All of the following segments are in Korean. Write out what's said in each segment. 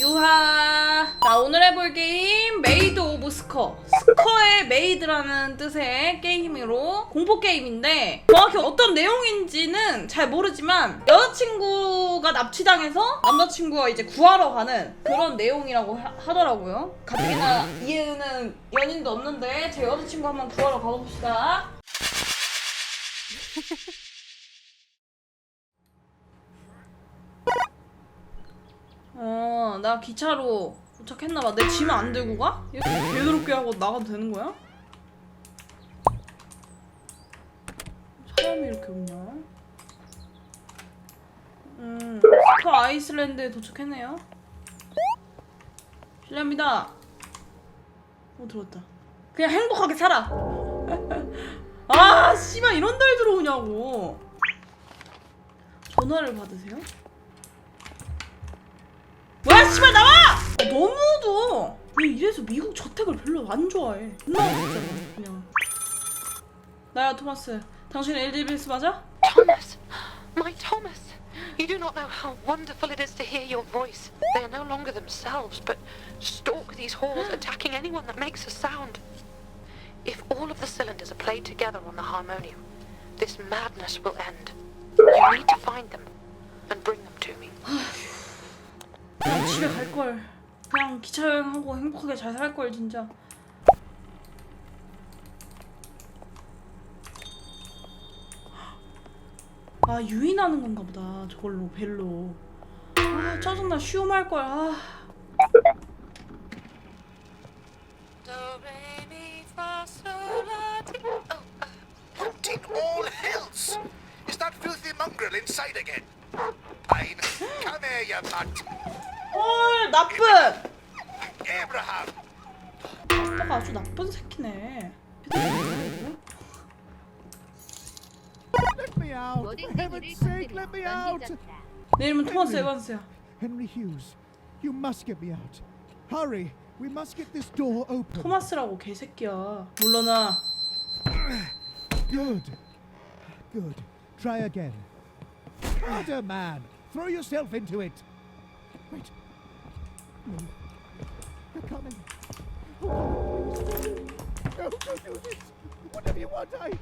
유하. 자, 오늘 해볼 게임 메이드 오브 스커. 스커의 메이드라는 뜻의 게임으로 공포 게임인데 정확히 어떤 내용인지는 잘 모르지만 여자친구가 납치당해서 남자친구가 이제 구하러 가는 그런 내용이라고 하, 하더라고요. 가뜩이나 이해는 연인도 없는데 제 여자친구 한번 구하러 가봅시다. 어, 나 기차로 도착했나봐. 내짐안 들고 가? 예드롭게 하고 나가도 되는 거야? 사람이 이렇게 없냐? 음, 스커 아이슬란드에 도착했네요. 실례합니다. 어, 들어왔다. 그냥 행복하게 살아. 아, 씨발, 이런 날 들어오냐고. 전화를 받으세요? 뭐야 씨발 나와! 아, 너무 어두워 왜 이래서 미국 저택을 별로 안 좋아해 존나 어둡잖아 그냥 나야 토마스 당신 엘리베이스 맞아? Thomas, my Thomas, you do not know how wonderful it is to hear your voice. They are no longer themselves, but stalk these halls, attacking anyone that makes a sound. If all of the cylinders are played together on the harmonium, this madness will end. You need to find them and bring them to me. 그냥 집에 갈걸. 그냥 기차 여행하고 행복하게 잘 살 걸 진짜. 아 유인하는 건가 보다 저걸로 벨로. 아 짜증나. 쉬움 할 걸. 아 나쁜 Abraham! 아빠가 아주 나쁜 새끼네 Let me out! For heaven's sake, let me out! 내 이름은 토마스 에반스야 Henry Hughes, you must get me out. Hurry! We must get this door open. 토마스라고 개새끼야 물러나 Good. Good. Try again. Harder, man. Throw yourself into it. Wait. They're coming. Oh, no, don't do this. Whatever you want, I.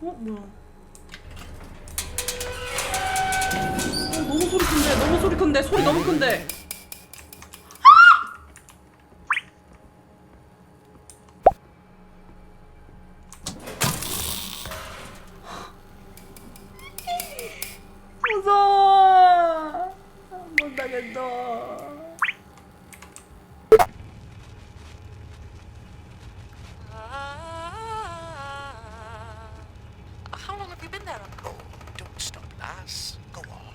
어 뭐야 어, 너무 소리 큰데 너무 소리 큰데 소리 너무 큰데 Uncle? Oh, don't stop, lass. Go on.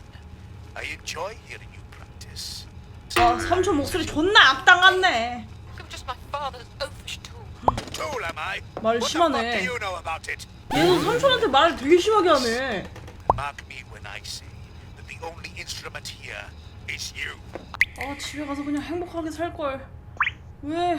I enjoy hearing you practice. 아 삼촌 목소리 존나 악당 같네 You're just my father's oafish tool. Tool am I? 말 What the fuck do 심하네 you know about it? 얘도 삼촌한테 말을 되게 심하게 하네 Mark me when I say that the only instrument here is you. 아 집에 가서 그냥 행복하게 살 걸 왜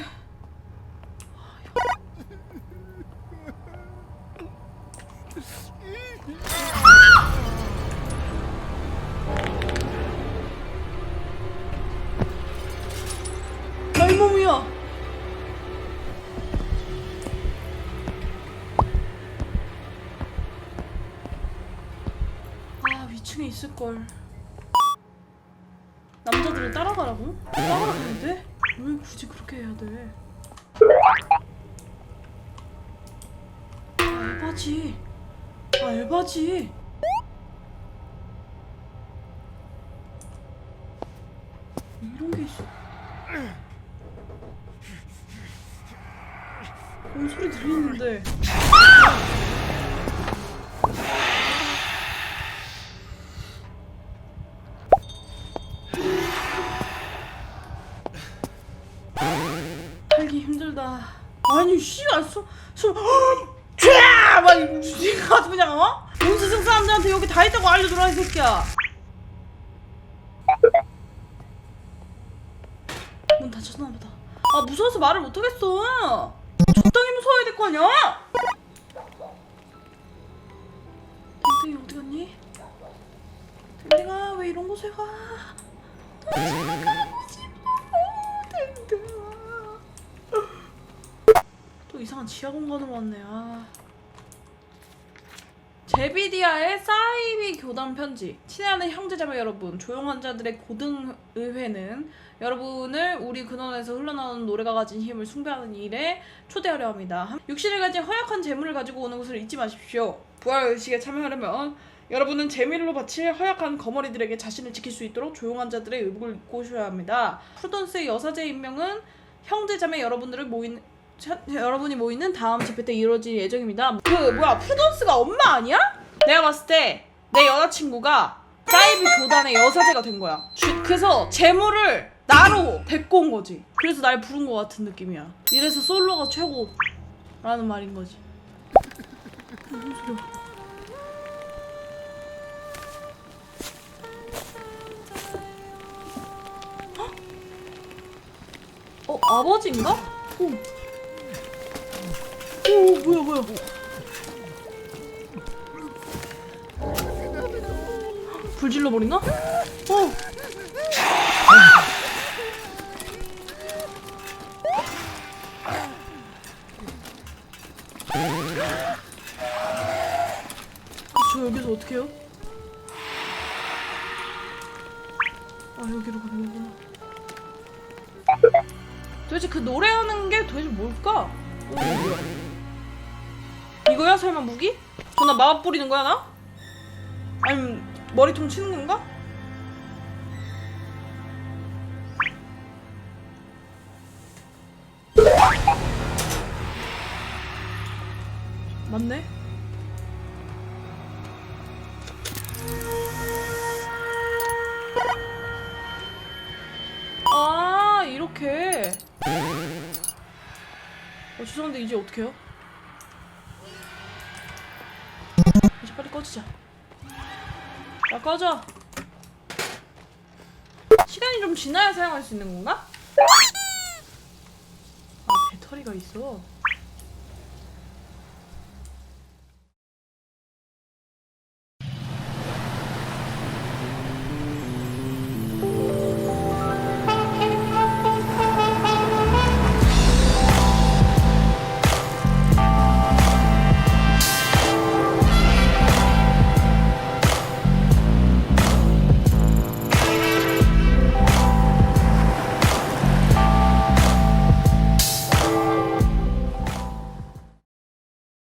2층에 있을걸 남자들은 따라가라고? 따라가는데? 왜 굳이 그렇게 해야 돼? 알바지 알바지 이런 게 있어 뭔 소리 들리는데 씨발 소 소. 쫙! 막 이거 아주 그냥 어? 온 세상 사람들한테 여기 다 있다고 알려줘라 이 새끼야. 문 닫혔나 보다. 아 무서워서 말을 못하겠어. 적당히 청소해야 될 거 아니야? 땡땡이 어디 갔니? 땡땡아 왜 이런 곳에 가? 땡땡아 이상한 지하 공간으로 왔네. 아. 제비디아의 사이비 교단 편지. 친애하는 형제자매 여러분, 조용한 자들의 고등의회는 여러분을 우리 근원에서 흘러나오는 노래가 가진 힘을 숭배하는 일에 초대하려 합니다. 육신을 가진 허약한 재물을 가지고 오는 것을 잊지 마십시오. 부활 의식에 참여하려면 여러분은 재미로 바칠 허약한 거머리들에게 자신을 지킬 수 있도록 조용한 자들의 의복을 입고 오셔야 합니다. 프루던스의 여사제 임명은 형제자매 여러분들을 모인 자, 여러분이 모이는 다음 집회 때 이루어질 예정입니다. 그 뭐야 프루던스가 엄마 아니야? 내가 봤을 때 내 여자친구가 사이비 교단의 여사제가 된 거야. 주- 그래서 재물을 나로 데리고 온 거지. 그래서 날 부른 거 같은 느낌이야. 이래서 솔로가 최고라는 말인 거지. 무슨 소리야? 어 아버지인가? 오. 오 뭐야 뭐야 불 질러 버리나? 어 저 여기서 어떻게 해요? 아 여기로 가는 거구나 도대체 그 노래하는 게 도대체 뭘까? 어? 이거야 설마 무기? 저나 마법 뿌리는 거야 나? 아니면 머리통 치는 건가? 맞네. 아 이렇게. 어, 죄송한데 이제 어떻게 해요? 꺼지자. 야 꺼져. 시간이 좀 지나야 사용할 수 있는 건가? 아 배터리가 있어.